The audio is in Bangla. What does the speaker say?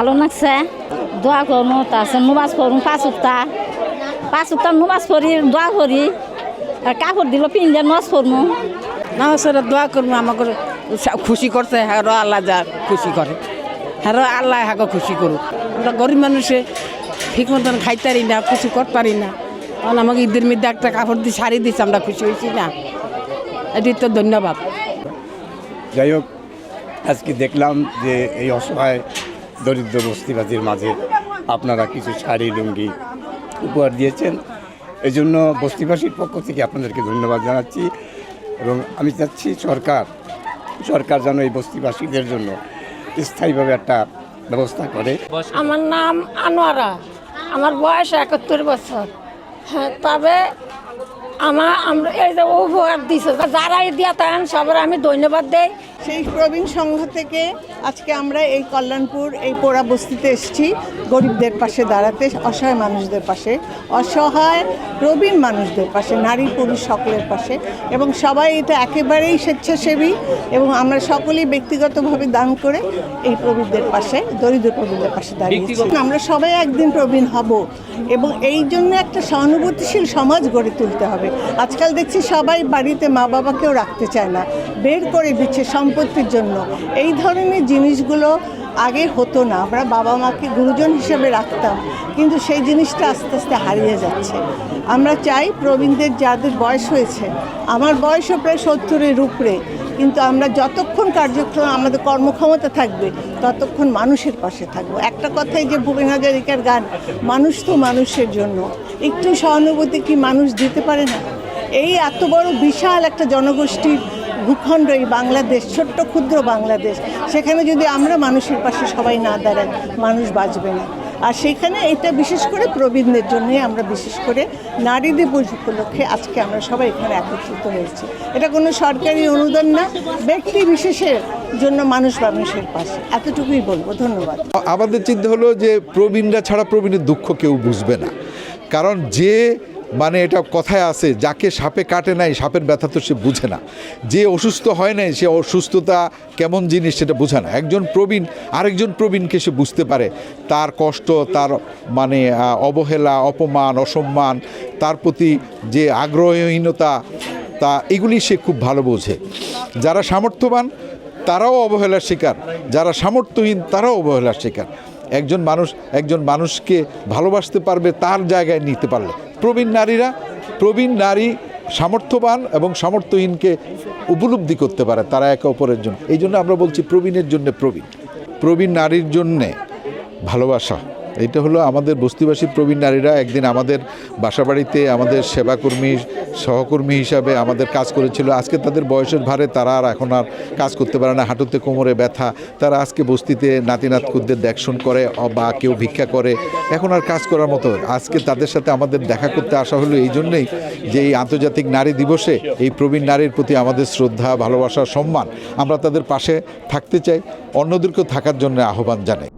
ভালো লাগছে। দোয়া করব তারপর নুমাজ পড়ুন পাঁচ উক্তা পাঁচ উক্তা নুমাজ পড়ি দোয়া করি। আর কাপড় দিল পিন্ধে নজ পড়ব নামাজের দোয়া করব আমাকে খুশি করছে হ্যাঁ আল্লাহ যা খুশি করে। হ্যাঁ আল্লাহ হ্যাঁ খুশি করুক। আমরা গরিব মানুষে ঠিক মতন খাইতারি না কিছু করতে পারি না। কারণ আমাকে ঈদের মধ্যে একটা কাপড় দিয়ে শাড়ি দিচ্ছে আমরা খুশি হয়েছি না। এটি তো ধন্যবাদ। যাই হোক আজকে দেখলাম যে এই অসহায় দরিদ্র বস্তিবাসীর মাঝে আপনারা কিছু শাড়ি, লুঙ্গি উপহার দিয়েছেন। এই জন্য বস্তিবাসীর পক্ষ থেকে আপনাদেরকে ধন্যবাদ জানাচ্ছি এবং আমি চাচ্ছি সরকার সরকার যেন এই বস্তিবাসীদের জন্য স্থায়ীভাবে একটা ব্যবস্থা করে। আমার নাম আনোয়ারা। আমার বয়স একাত্তর বছর। হ্যাঁ তবে আমার আমরা এই যে উপহার দিছে যারাই দিয়া তান সবার আমি ধন্যবাদ দেই। সেই প্রবীণ সংঘ থেকে আজকে আমরা এই কল্যাণপুর এই পোড়া বস্তিতে এসেছি। গরিবদের পাশে দাঁড়াতে অসহায় মানুষদের পাশে অসহায় প্রবীণ মানুষদের পাশে নারী পুরুষ সকলের পাশে। এবং সবাই এটা একেবারেই স্বেচ্ছাসেবী এবং আমরা সকলেই ব্যক্তিগতভাবে দান করে এই প্রবীণদের পাশে দরিদ্র প্রবীণদের পাশে দাঁড়িয়েছি। আমরা সবাই একদিন প্রবীণ হব এবং এই জন্য একটা সহানুভূতিশীল সমাজ গড়ে তুলতে হবে। আজকাল দেখছি সবাই বাড়িতে মা বাবাকেও রাখতে চায় না। বের করে দিচ্ছে সম্পত্তির জন্য। এই ধরনের জিনিসগুলো আগে হতো না। আমরা বাবা মাকে গুরুজন হিসেবে রাখতাম, কিন্তু সেই জিনিসটা আস্তে আস্তে হারিয়ে যাচ্ছে। আমরা চাই প্রবীণদের যাদের বয়স হয়েছে, আমার বয়সও প্রায় সত্তরের উপরে, কিন্তু আমরা যতক্ষণ কার্যক্রম, আমাদের কর্মক্ষমতা থাকবে, ততক্ষণ মানুষের পাশে থাকব। একটা কথাই যে ভূপেন হাজারিকার গান, মানুষ তো মানুষের জন্য। একটু সহানুভূতি কি মানুষ দিতে পারে না? এই এত বড় বিশাল একটা জনগোষ্ঠীর ভূখণ্ড এই বাংলাদেশ, ছোট্ট ক্ষুদ্র বাংলাদেশ। সেখানে যদি আমরা মানুষের পাশে সবাই না দাঁড়াই, মানুষ বাঁচবে না। আর সেখানে এটা বিশেষ করে প্রবীণদের জন্যই আমরা বিশেষ করে নারী দিবস উপলক্ষে আজকে আমরা সবাই এখানে একত্রিত হয়েছি। এটা কোনো সরকারি অনুদান না, ব্যক্তি বিশেষের জন্য মানুষ মানুষের পাশে। এতটুকুই বলব। ধন্যবাদ। আমাদের চিন্তা হলো যে প্রবীণরা ছাড়া প্রবীণের দুঃখ কেউ বুঝবে না। কারণ যে মানে এটা কথায় আছে, যাকে সাপে কাটে নাই, সাপের ব্যথা তো সে বুঝে না। যে অসুস্থ হয় নাই, সে অসুস্থতা কেমন জিনিস সেটা বোঝে না। একজন প্রবীণ, আরেকজন প্রবীণকে সে বুঝতে পারে। তার কষ্ট, তার মানে অবহেলা, অপমান, অসম্মান, তার প্রতি যে আগ্রহহীনতা, তা এগুলি সে খুব ভালো বোঝে। যারা সামর্থ্যবান, তারাও অবহেলার শিকার। যারা সামর্থ্যহীন, তারাও অবহেলার শিকার। একজন মানুষ, একজন মানুষকে ভালোবাসতে পারবে, তার জায়গায় নিতে পারলে। প্রবীণ নারীরা, প্রবীণ নারী সামর্থ্যবান এবং সামর্থ্যহীনকে উপলব্ধি করতে পারে, তারা একে অপরের জন্য। এই জন্য আমরা বলছি প্রবীণের জন্য প্রবীণ। প্রবীণ নারীর জন্যে ভালোবাসা এটা হলো আমাদের বস্তিবাসী প্রবীণ নারীরা একদিন আমাদের বাসাবাড়িতে আমাদের সেবাকর্মী, সহকর্মী হিসাবে আমাদের কাজ করেছিল। আজকে তাদের বয়সের ভারে তারা আর এখন আর কাজ করতে পারে না। হাঁটুতে কোমরে ব্যথা। তারা আজকে বস্তিতে নাতি নাতকুদের দেখশন করে বা কেউ ভিক্ষা করে। এখন আর কাজ করার মতো আজকে তাদের সাথে আমাদের দেখা করতে আসা হলো। এই জন্যেই যে এই আন্তর্জাতিক নারী দিবসে এই প্রবীণ নারীর প্রতি আমাদের শ্রদ্ধা, ভালোবাসা, সম্মান আমরা তাদের পাশে থাকতে চাই, অন্যদেরকেও থাকার জন্য আহ্বান জানাই।